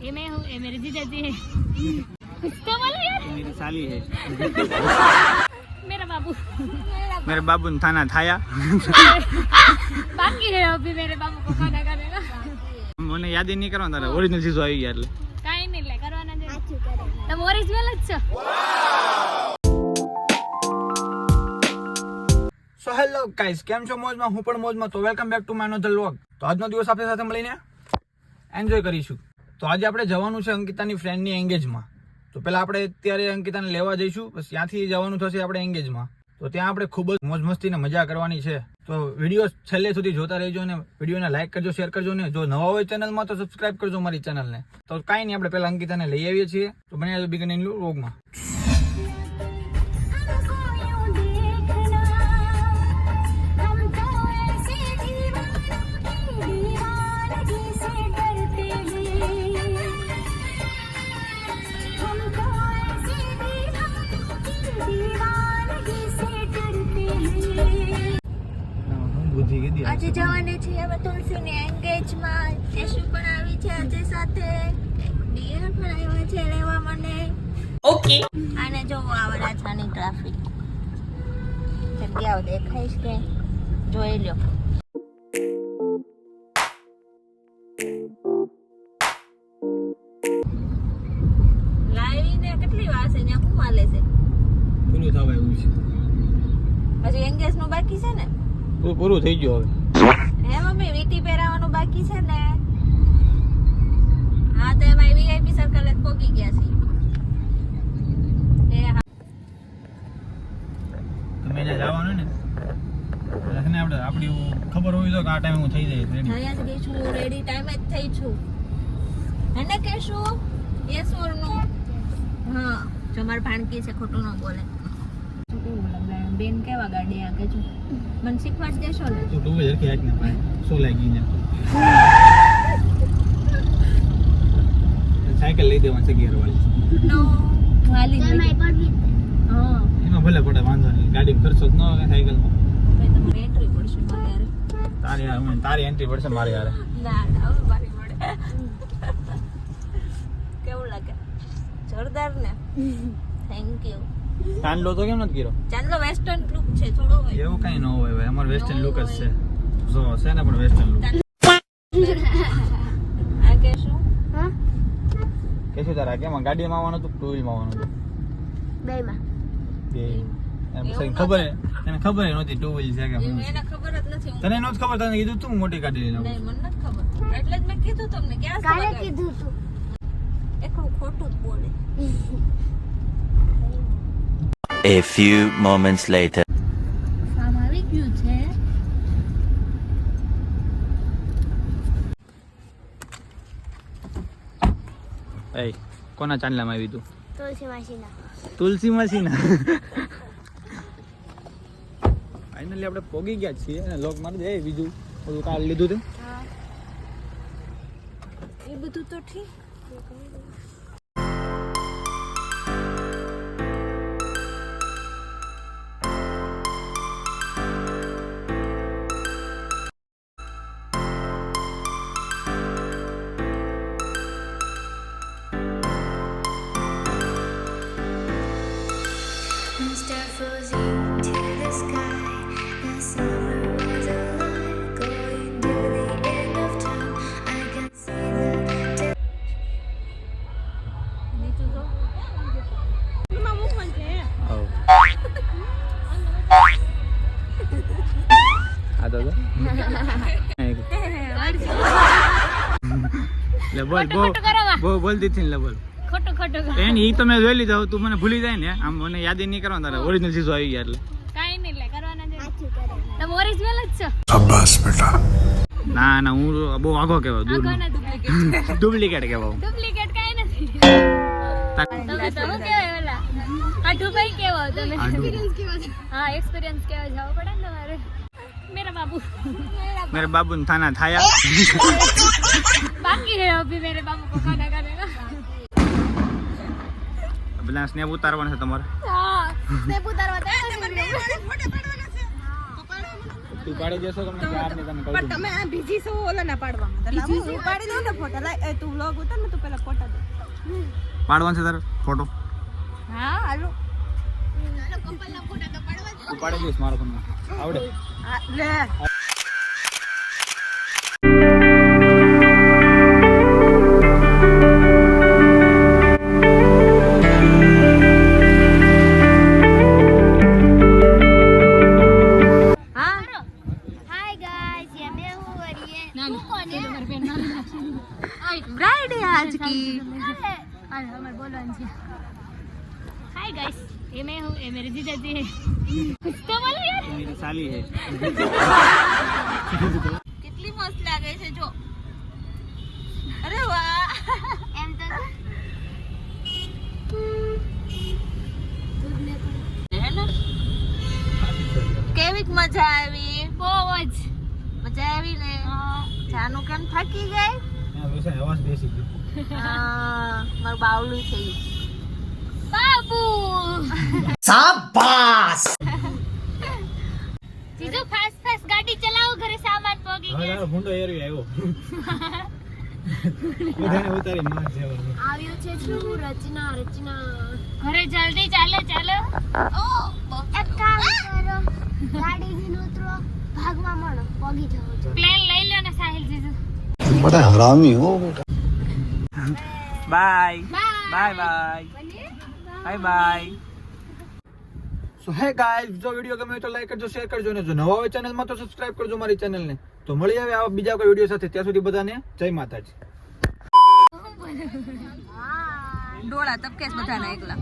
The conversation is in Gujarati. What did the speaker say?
ये मैं हूँ ये मेरे जीजा जी है कुछ तो बोलो यार मेरी साली है मेरा बाबू मेरे बाबू ने थाना थाया बाकी है अभी मेरे बाबू को खाना खाने का મને યાદ નહીં કરવા તારે ઓરિજિનલ ચીજો આવી ગયા એટલે કાંઈ નહીં લે કરવાના છે તમે ઓરિજિનલ જ છો સો હેલો ગાઈસ કેમ છો મોજમાં હું પણ મોજમાં તો welcome back to my another vlog તો આજનો દિવસ આપણી સાથે મળીને એન્જોય કરીશું તો આજે આપણે જવાનું છે અંકિતાની ફ્રેન્ડની એંગેજમાં તો પહેલાં આપણે અત્યારે અંકિતાને લેવા જઈશું, બસ ત્યાંથી જવાનું થશે આપણે એંગેજમાં તો ત્યાં આપણે ખૂબ જ મોજ મસ્તી ને મજા કરવાની છે. તો વીડિયો છેલ્લે સુધી જોતા રહેજો અને વિડીયોને લાઈક કરજો શેર કરજો ને જો નવા હોય ચેનલમાં તો સબસ્ક્રાઇબ કરજો મારી ચેનલને. તો કાંઈ નહીં, આપણે પહેલાં અંકિતાને લઈ આવીએ છીએ. તો બન્યા બિગિનિંગ વ્લોગમાં આજે જવાની છે ને તુલસીની એન્ગેજમાં કેશુ પણ આવી છે આજે સાથે. ડિયર પણ આવ્યા છે લેવા મને ઓકે અને જો આ વરાછાની ટ્રાફિક જગ્યાઓ દેખાય છે જોઈ લ્યો લાવીને કેટલી વાર છે? ત્યાં શું માલે છે? પૂરું એવું છે. હજી એન્ગેજનું બાકી છે ને? પૂરું પૂરું થઈ ગયું હવે. હે મમ્મી વીટી પહેરાવાનું બાકી છે ને? હા તો એમાં વીઆઈપી સર્કલ જ પોકી ગયા છે. તમે જ્યાં જવાનું ને એટલે આપણે આપણી ખબર હોવી જોઈએ કે આ ટાઈમે હું થઈ જાય રેડી જયા જ ગઈ છું રેડી ટાઈમે જ થઈ છું. એને કેશું? યસ ઓર નો હા જો મારી ભાણકી છે ખોટું ન બોલે. કેવું બોલે બેન કેવા ગાડી આ કે છું? મને શીખવાડ દેશો ને. તું ટુ વ્હીલર કે ને ભાઈ શું લાગી ને? સાયકલ લઈ દેવા છે ગિયર વાળી નો વાલી હા. એમાં ભલે પડે વાંધો નહીં. ગાડી ખર્ચો જ ન આવે સાયકલમાં. ભાઈ તમારે એન્ટ્રી પડશે મારે યાર તારી હું- તારી એન્ટ્રી પડશે મારી હારે. ના ના હવે મારી મળે કેવું લાગે? જોરદાર ને. થેન્ક યુ ચાંદલો તો કેમ નથી કર્યો? ચાંદલો વેસ્ટર્ન લુક છે થોડો હોય. એવું કઈ ન હોય ભાઈ અમારું વેસ્ટર્ન લુક જ છે. જો છે ને પણ વેસ્ટર્ન લુક આ કે શું કે શું તારા કેમાં ગાડીમાં આવવાનું હતું ટુ વ્હીલમાં આવવાનું હતું? બે. એમ પછી ખબર એને ખબર નહોતી ટુ વ્હીલ છે કે એને ખબર જ નથી તને નહોતી ખબર તને કીધું તું મોટી ગાડી લઈને નહીં મને નથી ખબર. એટલે જ મેં કીધું તમને ક્યાં કાલે કીધું તું. એકલું ખોટું જ બોલે. A few moments later. આમ આવી ગયું છે. એ કોના ચાંદલામાં આવી તું? તુલસી માસીના. તુલસી માસીના? ફાઇનલી આપણે પોગી ગયા છીએ અને લોક મારી દે બીજું બધું કાલ લીધું તું એ બધું તો ઠીક. લે બોલ બહુ ખોટું કરો માં. બહુ બોલતી હતી ને લે બોલ. ખોટું ખોટું એની ઈ તો જોઈ લીધા તું મને ભૂલી જાય ને આમ મને યાદ નહીં કરવા તારે ઓરિજિનલ ચીજો આવી ગયા એટલે. કાંઈ નહીં લે કરવાના છે. તમે ઓરિજિનલ જ છો. ના ના હું બહુ આગો કેવા દૂર ડુપ્લિકેટ કેવા કહેવાય ડુપ્લિકેટ કાંઈ નથી. તમે તો ઓલા? આઠું ભાઈ કેવો તમે. હા એક્સપિરિયન્સ કેવા જવો પડે ને તમારે. મેરા બાબુ मेरे बाबू ने थाना थाया बाकी है अभी मेरे बाबू को खाना खाने का બધા સ્નેપ ઉતારવાના છે તમારે हाँ स्नेप उतारवा था તું પાડી દેશો કે મને યાર નહીં તને કહું પણ તમે આ બીજી છો ઓલા ના પાડવામાં તો લાવો હું પાડી દઉં ને ફોટા લાય એ તું વ્લોગ ઉતાર ને તું પેલા ફોટા દે પાડવાનો છે તારો ફોટો હા હાલો તું પાડી દઈશ મારો ફોનમાં આવડે હા, લે હા હાય ગાઈસ ये मैं हूँ और ये तू कौन है ब्राइड है आज की अरे हमारे बोलवान છે हाय गाइस ये मैं हूँ ये मेरे जीजा जी है कुछ तो बोलो यार मेरी साली है કેટલી મસ્ત લાગે છે જો અરે વાહ એમ તો હે ને કેવીક મજા આવી બહુ જ મજા આવી ને જાનું કેમ થાકી ગઈ હા વૈસે અવાજ બેસી ગયો હા મારું બાવલું થઈ બાપુ શાબાશ. જીજુ ફાસ્ટ ફાસ્ટ ગાડી ચલાવો ઘરે સામાન પોગી ગયો. હુંડો એરવી આવ્યો. બધાને ઉતારી માર જવાનો આવ્યો છે શું રચના રચના. ઘરે જલ્દી ચાલે ચાલો. ઓ એક કામ કરો. ગાડી થી ઉતરો ભાગવા મળો પોગી જાઓ. પ્લેન લઈ લો ને સાહિલ જીજુ. બડા હરામી હો. Bye bye bye bye bye bye so hey guys જો વીડિયો ગમે તો લાઈક કરજો શેર કરજો ને જો નવા હોય ચેનલમાં તો સબસ્ક્રાઇબ કરજો મારી ચેનલને તો મળી આવે આવા બીજા કોઈ વીડિયો સાથે. ત્યાં સુધી બધાને જય માતાજી. ડોળા તપકેશ બધાના એકલા.